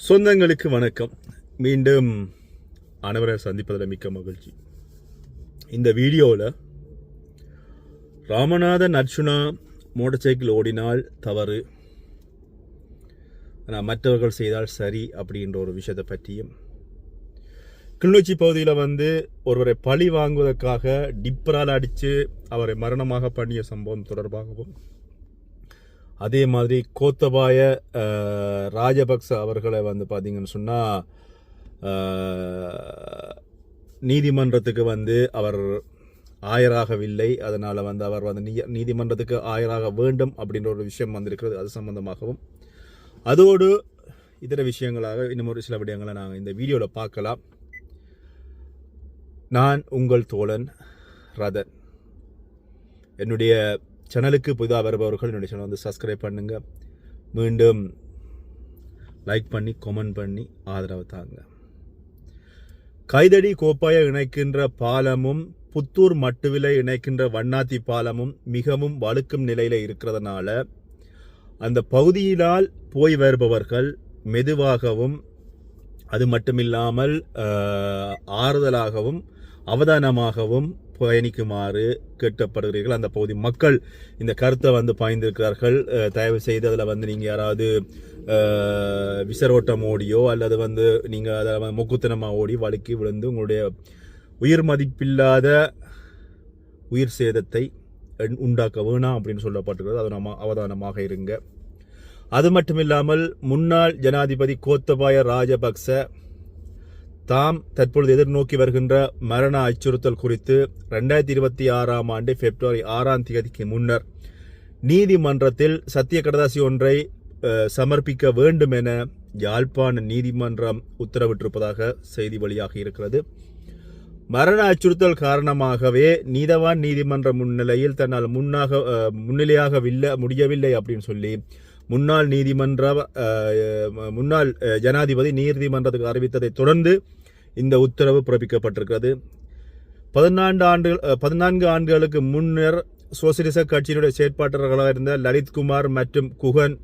சொந்தங்களுக்கு வணக்கம். மீண்டும் அனைவரை சந்திப்பதில் மிக்க மகிழ்ச்சி. இந்த வீடியோவில் ராமநாதன் அர்ச்சுனா மோட்டார் சைக்கிள் ஓடினால் தவறு. ஆனால் மற்றவர்கள் செய்தால் சரி அப்படின்ற ஒரு விஷயத்தை பற்றியும். கிளிநொச்சி பகுதியில் வந்து ஒருவரை பழி வாங்குவதற்காக டிப்பரால் அடித்து அவரை மரணமாக பண்ணிய சம்பவம் தொடர்பாகவும் அதே மாதிரி கோத்தபாய ராஜபக்ச அவர்களை வந்து பார்த்தீங்கன்னு சொன்னால் நீதிமன்றத்துக்கு வந்து அவர் ஆயராகவில்லை. அதனால் வந்து அவர் வந்து நீதிமன்றத்துக்கு ஆயராக வேண்டும் அப்படின்ற ஒரு விஷயம் வந்திருக்கிறது. அது சம்பந்தமாகவும். அதோடு இதர விஷயங்களாக இன்னும் ஒரு சில விடயங்களை நாங்கள் இந்த வீடியோவில் பார்க்கலாம். நான் உங்கள் தோழன் ரதன். என்னுடைய சேனலுக்கு புதிதாக வருபவர்கள் என்னுடைய சேனல் வந்து சப்ஸ்கிரைப் பண்ணுங்க. மீண்டும் லைக் பண்ணி கமெண்ட் பண்ணி ஆதரவு தாங்க. கைதடி கோப்பாயை இணைக்கின்ற பாலமும் புத்தூர் மட்டுவிலை இணைக்கின்ற வண்ணாத்தி பாலமும் மிகவும் வழுக்கும் நிலையில் இருக்கிறதுனால அந்த பகுதியினால் போய் வருபவர்கள் மெதுவாகவும் அது மட்டுமில்லாமல் ஆறுதலாகவும் அவதானமாகவும் பயணிக்குமாறு கேட்கப்படுகிறீர்கள். அந்த பகுதி மக்கள் இந்த கருத்தை வந்து பாய்ந்திருக்கிறார்கள். தயவு செய்து அதில் வந்து நீங்கள் யாராவது விசரோட்டம் ஓடியோ அல்லது வந்து நீங்கள் அதை முக்குத்தனமாக ஓடி வழுக்கி விழுந்து உங்களுடைய உயிர் மதிப்பில்லாத உயிர் சேதத்தை உண்டாக்க வேணாம் அப்படின்னு சொல்லப்பட்டுக்கிறது அது நம்ம அவதானமாக இருங்க. அது மட்டும் இல்லாமல் முன்னாள் ஜனாதிபதி கோத்தபாய ராஜபக்ச தாம் தற்பொழுது எதிர்நோக்கி வருகின்ற மரண அச்சுறுத்தல் குறித்து ரெண்டாயிரத்தி இருபத்தி ஆறாம் ஆண்டு பிப்ரவரி ஆறாம் தேதிக்கு முன்னர் நீதிமன்றத்தில் சத்திய கடதாசி ஒன்றை சமர்ப்பிக்க வேண்டும் என யாழ்ப்பாண நீதிமன்றம் உத்தரவிட்டிருப்பதாக செய்தி வழியாக இருக்கிறது. மரண அச்சுறுத்தல் காரணமாகவே நீதவான் நீதிமன்ற முன்னிலையில் தன்னால் முன்னாக முன்னிலையாக முடியவில்லை அப்படின்னு சொல்லி முன்னாள் நீதிமன்ற முன்னாள் ஜனாதிபதி நீதிமன்றத்துக்கு அறிவித்ததை தொடர்ந்து இந்த உத்தரவு பிறப்பிக்கப்பட்டிருக்கிறது. பதினான்கு ஆண்டுகள் பதினான்கு ஆண்டுகளுக்கு முன்னர் சோசியலிச கட்சியினுடைய செயற்பாட்டாளர்களாக இருந்த லலித்குமார் மற்றும் குகன்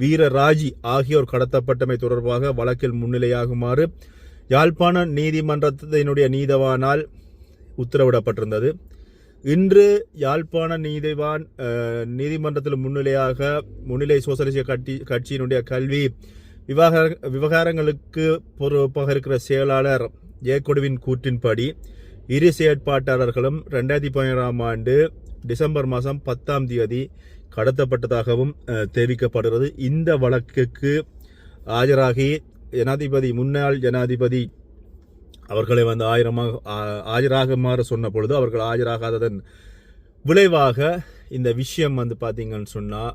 வீரராஜி ஆகியோர் கடத்தப்பட்டமை தொடர்பாக வழக்கில் முன்னிலையாகுமாறு யாழ்ப்பாண நீதிமன்றத்தினுடைய நீதவானால் உத்தரவிடப்பட்டிருந்தது. இன்று யாழ்ப்பாண நீதிவான் நீதிமன்றத்தில் முன்னிலையாக முன்னிலை சோசலிச கட்சி கட்சியினுடைய கல்வி விவகார விவகாரங்களுக்கு பொறுப்பாக இருக்கிற செயலாளர் ஜெயக்கொடுவின் கூற்றின்படி இரு செயற்பாட்டாளர்களும் ரெண்டாயிரத்தி பதினேழாம் ஆண்டு டிசம்பர் மாதம் பத்தாம் தேதி கடத்தப்பட்டதாகவும் தெரிவிக்கப்படுகிறது. இந்த வழக்குக்கு ஆஜராகி ஜனாதிபதி முன்னாள் ஜனாதிபதி அவர்களை வந்து ஆயிரமாக ஆஜராகுமாறு சொன்ன பொழுது அவர்கள் ஆஜராகாததன் விளைவாக இந்த விஷயம் வந்து பார்த்தீங்கன்னு சொன்னால்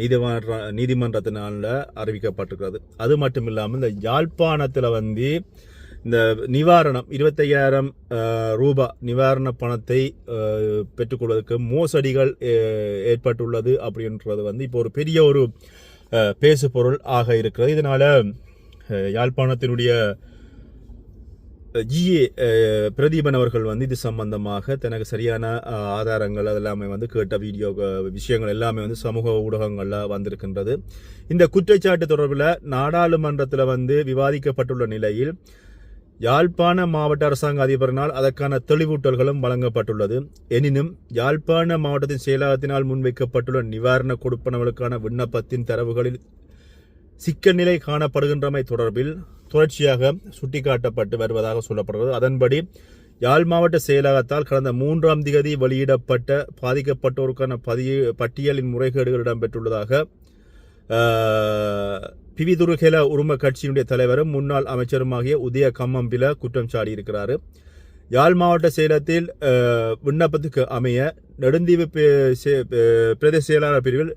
நீதிமன்ற நீதிமன்றத்தினால அறிவிக்கப்பட்டிருக்கிறது. அது மட்டும் இல்லாமல் இந்த யாழ்ப்பாணத்தில் வந்து இந்த நிவாரணம் இருபத்தையாயிரம் ரூபாய் நிவாரண பணத்தை பெற்றுக்கொள்வதற்கு மோசடிகள் ஏற்பட்டுள்ளது அப்படின்றது வந்து இப்போ ஒரு பெரிய ஒரு பேசு பொருள் ஆக இருக்கிறது. இதனால் யாழ்ப்பாணத்தினுடைய ஜிஏ பிரதீபன் அவர்கள் வந்து இது சம்பந்தமாக தனக்கு சரியான ஆதாரங்கள் அதெல்லாமே வந்து கேட்ட வீடியோ விஷயங்கள் எல்லாமே வந்து சமூக ஊடகங்களில் வந்திருக்கின்றது. இந்த குற்றச்சாட்டு தொடர்பில் நாடாளுமன்றத்தில் வந்து விவாதிக்கப்பட்டுள்ள நிலையில் யாழ்ப்பாண மாவட்ட அரசாங்க அதிபரினால் அதற்கான தெளிவூட்டல்களும் வழங்கப்பட்டுள்ளது. எனினும் யாழ்ப்பாண மாவட்டத்தின் செயலகத்தினால் முன்வைக்கப்பட்டுள்ள நிவாரண கொடுப்பனவுகளுக்கான விண்ணப்பத்தின் தரவுகளில் சிக்கல் நிலை காணப்படுகின்றமை தொடர்பில் தொடர்ச்சியாக சுட்டிக்காட்டப்பட்டு வருவதாக சொல்லப்படுகிறது. அதன்படி யாழ் மாவட்ட செயலகத்தால் கடந்த மூன்றாம் திகதி வெளியிடப்பட்ட பாதிக்கப்பட்டோருக்கான பதிய பட்டியலின் முறைகேடுகள் இடம்பெற்றுள்ளதாக ஆஹ், பிவிதுருகேல உரும கட்சியினுடைய தலைவரும் முன்னாள் அமைச்சருமாகிய உதய கம்மம்பில குற்றம் சாடியிருக்கிறார். யாழ் மாவட்ட செயலகத்தில் விண்ணப்பத்துக்கு அமைய நெடுந்தீவு பிரதேச செயலாளர் பிரிவில்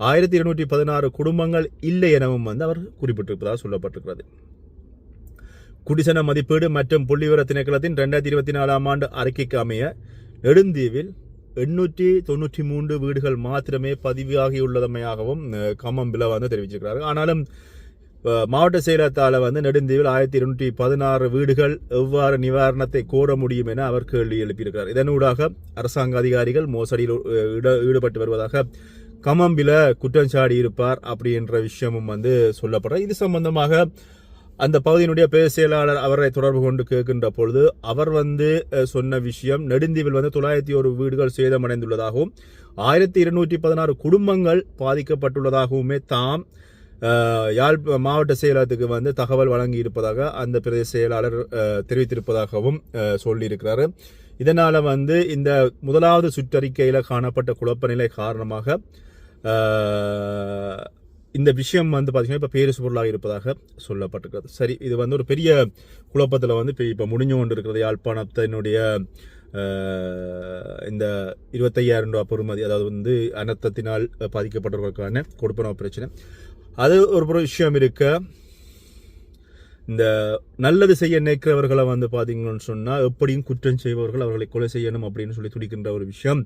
ஆயிரத்தி இருநூற்றி பதினாறு குடும்பங்கள் இல்லை எனவும் வந்து அவர் குறிப்பிட்டிருப்பதாக சொல்லப்பட்டிருக்கிறது. குடிசன மதிப்பீடு மற்றும் புள்ளிவிவர திணைக்களத்தின் ரெண்டாயிரத்தி இருபத்தி நாலாம் ஆண்டு அறிக்கைக்கு அமைய நெடுந்தீவில் எண்ணூற்றி தொண்ணூற்றி மூன்று வீடுகள் மாத்திரமே பதிவாகியுள்ளதமையாகவும் அஹ், கம்மம்பில வந்து தெரிவிச்சிருக்கிறார்கள். ஆனாலும் மாவட்ட செயலகத்தால் வந்து நெடுந்தீவில் ஆயிரத்தி இருநூற்றி பதினாறு வீடுகள் எவ்வாறு நிவாரணத்தை கோர முடியும் என அவர் கேள்வி எழுப்பியிருக்கிறார். இதனூடாக அரசாங்க அதிகாரிகள் மோசடியில் ஈடுபட்டு வருவதாக கமம்பில குற்றம் சாடி இருப்பார் அப்படின்ற விஷயமும் வந்து சொல்லப்படுற இது சம்பந்தமாக அந்த பகுதியினுடைய பேர் செயலாளர் அவரை தொடர்பு கொண்டு கேட்கின்ற பொழுது அவர் வந்து சொன்ன விஷயம் நெடுந்தீவில் வந்து தொள்ளாயிரத்தி ஒரு வீடுகள் சேதமடைந்துள்ளதாகவும் ஆயிரத்தி இருநூற்றி பதினாறு குடும்பங்கள் பாதிக்கப்பட்டுள்ளதாகவுமே தாம் யாழ் மாவட்ட செயலகத்துக்கு வந்து தகவல் வழங்கி இருப்பதாக அந்த பிரதேச செயலாளர் தெரிவித்திருப்பதாகவும் சொல்லியிருக்கிறாரு. இதனால வந்து இந்த முதலாவது சுற்றறிக்கையில காணப்பட்ட குழப்ப நிலை காரணமாக இந்த விஷயம் வந்து பார்த்திங்கன்னா இப்போ பேரிசு பொருளாக இருப்பதாக சொல்லப்பட்டிருக்கிறது. சரி இது வந்து ஒரு பெரிய குழப்பத்தில் வந்து இப்போ இப்போ முடிஞ்சு கொண்டு இருக்கிறது யாழ்ப்பாணத்தினுடைய இந்த இருபத்தையாயிரம் ரூபா பெறுமதி அதாவது வந்து அனர்த்தத்தினால் பாதிக்கப்பட்டவர்களுக்கான கொடுப்பனவு பிரச்சனை. அது ஒரு விஷயம் இருக்க இந்த நல்லது செய்ய நினைக்கிறவர்களை வந்து பார்த்தீங்கன்னு சொன்னால் எப்படியும் குற்றம் செய்பவர்கள் அவர்களை கொலை செய்யணும் அப்படின்னு சொல்லி துடிக்கின்ற ஒரு விஷயம்.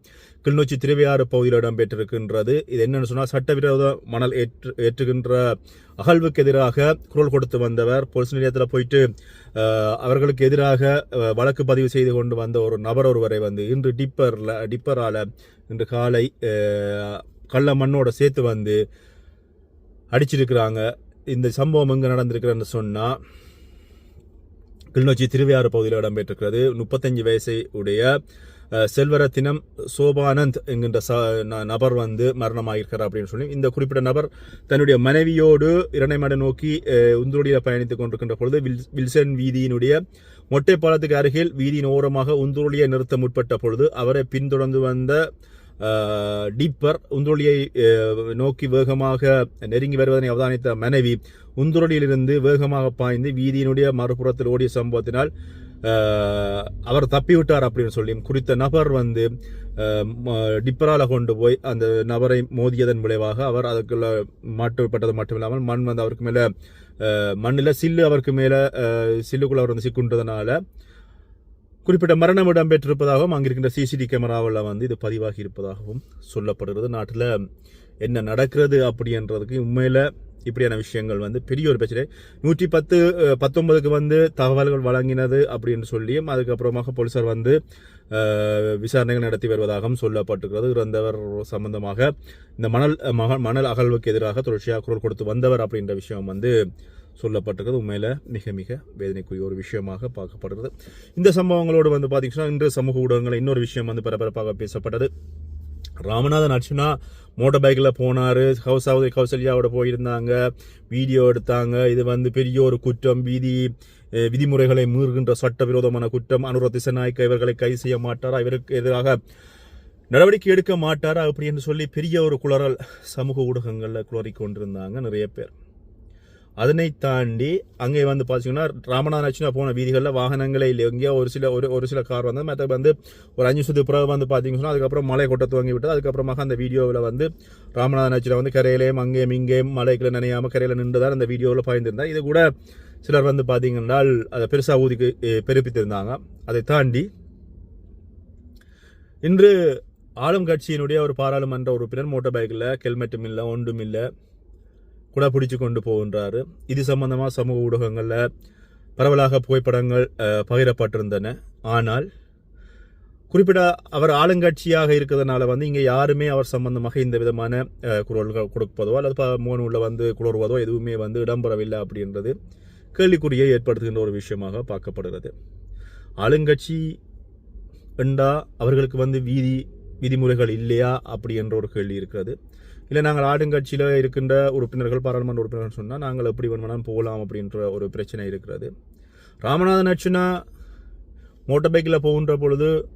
கிளிநொச்சி திருவையாறு பகுதியில் இடம்பெற்றிருக்கின்றது. இது என்னன்னு சொன்னால் சட்டவிரோத மணல் ஏற்று ஏற்றுகின்ற அகழ்வுக்கு எதிராக குரல் கொடுத்து வந்தவர் போலீஸ் நிலையத்தில் போயிட்டு அவர்களுக்கு எதிராக வழக்கு பதிவு செய்து கொண்டு வந்த ஒரு நபர் ஒருவரை வந்து இன்று டிப்பரில் டிப்பரால் இன்று காலை கள்ள மண்ணோட சேர்த்து வந்து அடிச்சிருக்கிறாங்க. இந்த சம்பவம் எங்கே நடந்திருக்கிறன்னு சொன்னால் கிளிநொச்சி திருவையாறு பகுதியில் இடம்பெற்றிருக்கிறது. முப்பத்தஞ்சு வயசை உடைய செல்வரத்தினம் சோபானந்த் என்கின்ற ச ந- நபர் வந்து மரணமாகியிருக்கிறார் அப்படின்னு சொல்லி இந்த குறிப்பிட்ட நபர் தன்னுடைய மனைவியோடு இரணைமடை நோக்கி உந்துருடியில் பயணித்துக் கொண்டிருக்கின்ற பொழுது வில்- வில்சன் வீதியினுடைய மொட்டை பாலத்துக்கு அருகில் வீதியின் ஓரமாக உந்துருளியை நிறுத்த முற்பட்ட பொழுது அவரை பின்தொடர்ந்து வந்த டிப்பர் உந்துருளியை நோக்கி வேகமாக நெருங்கி வருவதனை அவதானித்த மனைவி உந்துருளியிலிருந்து வேகமாக பாய்ந்து வீதியினுடைய மறுபுறத்தில் ஓடிய சம்பவத்தினால் அவர் தப்பிவிட்டார் அப்படின்னு சொல்லி குறித்த நபர் வந்து டிப்பரால் டிப்பரால கொண்டு போய் அந்த நபரை மோதியதன் விளைவாக அவர் அதுக்குள்ள மாட்டுப்பட்டது மட்டுமில்லாமல் மண் வந்து அவருக்கு மேல மண்ணில் சில்லு அவருக்கு மேல சில்லுக்குள்ள அவர் வந்து சிக்குன்றதுனால குறிப்பிட்ட மரணம் இடம்பெற்றிருப்பதாகவும் அங்கிருக்கின்ற சிசிடி கேமராவில் வந்து இது பதிவாகி இருப்பதாகவும் சொல்லப்படுகிறது. நாட்டில் என்ன நடக்கிறது அப்படின்றதுக்கு உண்மையில் இப்படியான விஷயங்கள் வந்து பெரிய ஒரு பிரச்சனை. நூற்றி பத்து பத்தொன்பதுக்கு வந்து தகவல்கள் வழங்கினது அப்படின்னு சொல்லியும் அதுக்கப்புறமாக போலீசார் வந்து விசாரணைகள் நடத்தி வருவதாகவும் சொல்லப்பட்டிருக்கிறது. இறந்தவர் சம்பந்தமாக இந்த மணல் மணல் அகழ்வுக்கு எதிராக தொடர்ச்சியாக குரல் கொடுத்து வந்தவர் அப்படின்ற விஷயம் வந்து சொல்லப்பட்டிருக்கிறது. உண்மையில் மிக மிக வேதனைக்குரிய ஒரு விஷயமாக பார்க்கப்படுகிறது. இந்த சம்பவங்களோடு வந்து பார்த்தீங்கன்னா இன்று சமூக ஊடகங்களில் இன்னொரு விஷயம் வந்து பரபரப்பாக பேசப்பட்டது. ராமநாதன் அர்ச்சுனா மோட்டார் பைக்கில் போனார். ஹவுசாவது கௌசல்யாவோட போயிருந்தாங்க. வீடியோ எடுத்தாங்க. இது வந்து பெரிய ஒரு குற்றம். வீதி விதிமுறைகளை மீறுகின்ற சட்டவிரோதமான குற்றம். அனுர திசநாயக்க இவர்களை கைது செய்ய மாட்டாரா? இவருக்கு எதிராக நடவடிக்கை எடுக்க மாட்டாரா? அப்படி என்று சொல்லி பெரிய ஒரு குளறல் சமூக ஊடகங்களில் குளறிக் கொண்டிருந்தாங்க நிறைய பேர். அதனை தாண்டி அங்கே வந்து பார்த்தீங்கன்னா ராமநாதன் போன வீதிகளில் வாகனங்களே இல்லை. எங்கேயோ ஒரு சில ஒரு ஒரு சில கார் வந்து மற்ற வந்து ஒரு அஞ்சு சுத்து பிறகு வந்து பார்த்தீங்கன்னா அதுக்கப்புறம் மலை கொட்ட துவங்கி விட்டது அதுக்கப்புறமாக அந்த வீடியோவில் வந்து ராமநாதன் வந்து கரையிலேயும் அங்கேயும் இங்கேயும் மலைக்குள்ள நினையாமல் கரையில் நின்றுதான் அந்த வீடியோவில் பாய்ந்திருந்தார். இது கூட சிலர் வந்து பார்த்தீங்கன்னா அதை பெருசாக ஊதிக்கு பெருப்பித்திருந்தாங்க. அதை தாண்டி இன்று ஆளும் கட்சியினுடைய ஒரு பாராளுமன்ற உறுப்பினர் மோட்டார் பைக்கில் ஹெல்மெட்டும் இல்லை ஒன்றும் இல்லை. கூட பிடிச்சு கொண்டு போகின்றாரு. இது சம்பந்தமாக சமூக ஊடகங்களில் பரவலாக புகைப்படங்கள் பகிரப்பட்டிருந்தன. ஆனால் குறிப்பிட அவர் ஆளுங்கட்சியாக இருக்கிறதுனால வந்து இங்கே யாருமே அவர் சம்பந்தமாக இந்த விதமான குரல்கள் கொடுப்பதோ அல்லது ப- முகநூலில் வந்து குளறுவதோ எதுவுமே வந்து இடம்பெறவில்லை அப்படின்றது கேள்விக்குறியை ஏற்படுத்துகின்ற ஒரு விஷயமாக பார்க்கப்படுகிறது. ஆளுங்கட்சி என்றால் அவர்களுக்கு வந்து வீதி விதிமுறைகள் இல்லையா அப்படி என்ற ஒரு கேள்வி இருக்கிறது. இல்லை நாங்கள் ஆளுங்கட்சியில் இருக்கின்ற உறுப்பினர்கள் பாராளுமன்ற உறுப்பினர்கள் சொன்னால் நாங்கள் எப்படி வேணுமானாலும் போகலாம் அப்படின்ற ஒரு பிரச்சனை இருக்கிறது. ராமநாதன் அச்சுனா மோட்டார் பைக்கில் போகின்ற பொழுது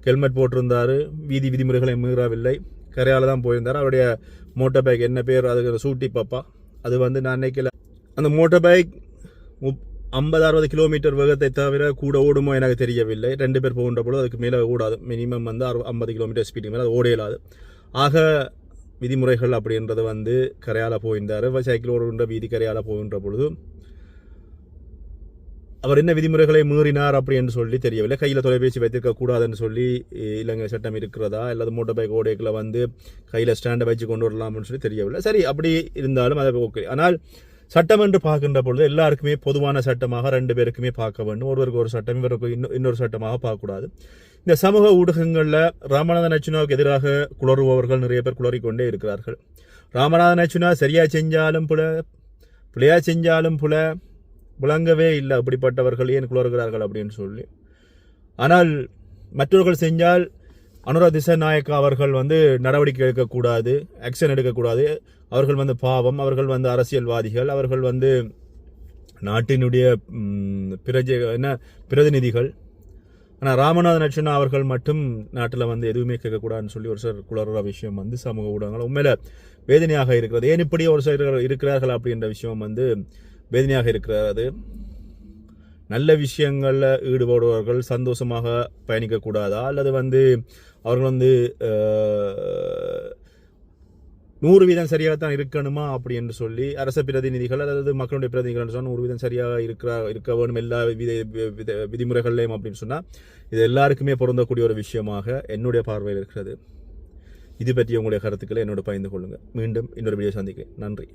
ஹெல்மெட் போட்டிருந்தார். வீதி விதிமுறைகளை மீறவில்லை. கரையால் தான் போயிருந்தார். அவருடைய மோட்டார் பைக் என்ன பேர் அதுக்கு சூட்டி பாப்பா. அது வந்து நான் நினைக்கல. அந்த மோட்டார் பைக் முப் ஐம்பது அறுபது கிலோமீட்டர் வேகத்தை தவிர கூட ஓடுமோ எனக்கு தெரியவில்லை. ரெண்டு பேர் போகின்ற பொழுது அதுக்கு மேலே ஓடாது. மினிமம் வந்து அறு ஐம்பது கிலோமீட்டர் ஸ்பீடுக்கு மேலே அது ஓட ஆக விதிமுறைகள் அப்படின்றது வந்து கரையால் போயிருந்தார் சைக்கிள் ஓடுகின்ற வீதி கரையால் போகின்ற பொழுது அவர் என்ன விதிமுறைகளை மீறினார் அப்படின்னு சொல்லி தெரியவில்லை. கையில் தொலைபேசி வைத்திருக்க கூடாதுன்னு சொல்லி இல்லைங்க இலங்கை சட்டம் இருக்கிறதா? அல்லது மோட்டர் பைக் ஓடைகளை வந்து கையில் ஸ்டாண்டை வச்சு கொண்டு வரலாம்னு சொல்லி தெரியவில்லை. சரி அப்படி இருந்தாலும் அது ஓகே. ஆனால் சட்டம் என்று பார்க்கின்ற பொழுது எல்லாருக்குமே பொதுவான சட்டமாக ரெண்டு பேருக்குமே பார்க்க வேண்டும். ஒருவருக்கு ஒரு சட்டம் இவருக்கு இன்னும் இன்னொரு சட்டமாக பார்க்கக்கூடாது. இந்த சமூக ஊடகங்களில் ராமநாதன் அச்சுனாவுக்கு எதிராக குளறுபவர்கள் நிறைய பேர் குளறிக்கொண்டே இருக்கிறார்கள். ராமநாதன் அச்சுனா சரியாக செஞ்சாலும் புல பிள்ளையாக செஞ்சாலும் புல விளங்கவே இல்லை. அப்படிப்பட்டவர்கள் ஏன் குளறுகிறார்கள் அப்படின்னு சொல்லி. ஆனால் மற்றவர்கள் செஞ்சால் அனுரா திசநாயக்கா அவர்கள் வந்து நடவடிக்கை எடுக்கக்கூடாது ஆக்ஷன் எடுக்கக்கூடாது. அவர்கள் வந்து பாவம் அவர்கள் வந்து அரசியல்வாதிகள் அவர்கள் வந்து நாட்டினுடைய பிரஜ என்ன பிரதிநிதிகள். ஆனால் ராமநாதன் அர்ச்சனா அவர்கள் மட்டும் நாட்டில் வந்து எதுவுமே கேட்கக்கூடாதுன்னு சொல்லி ஒரு சிலர் குளறுற விஷயம் வந்து சமூக ஊடகங்கள் உண்மையில வேதனையாக இருக்கிறது. ஏன் இப்படி ஒரு சிலர் இருக்கிறார்கள் அப்படின்ற விஷயம் வந்து வேதனையாக இருக்கிறது. நல்ல விஷயங்களில் ஈடுபடுபவர்கள் சந்தோஷமாக பயணிக்கக்கூடாதா? அல்லது வந்து அவர்கள் வந்து நூறு வீதம் சரியாக தான் இருக்கணுமா அப்படி என்று சொல்லி அரச பிரதிநிதிகள் அதாவது மக்களுடைய பிரதிநிதிகள் சொன்னால் நூறு வீதம் சரியாக இருக்கிற இருக்க வேணும் எல்லா வித வித விதிமுறைகள்லையும் அப்படின்னு சொன்னால் இது எல்லாருக்குமே பொருந்தக்கூடிய ஒரு விஷயமாக என்னுடைய பார்வையில் இருக்கிறது. இது பற்றி உங்களுடைய கருத்துக்களை என்னோட பகிர்ந்து கொள்ளுங்கள். மீண்டும் இன்னொரு வீடியோ சந்திக்கிறேன். நன்றி.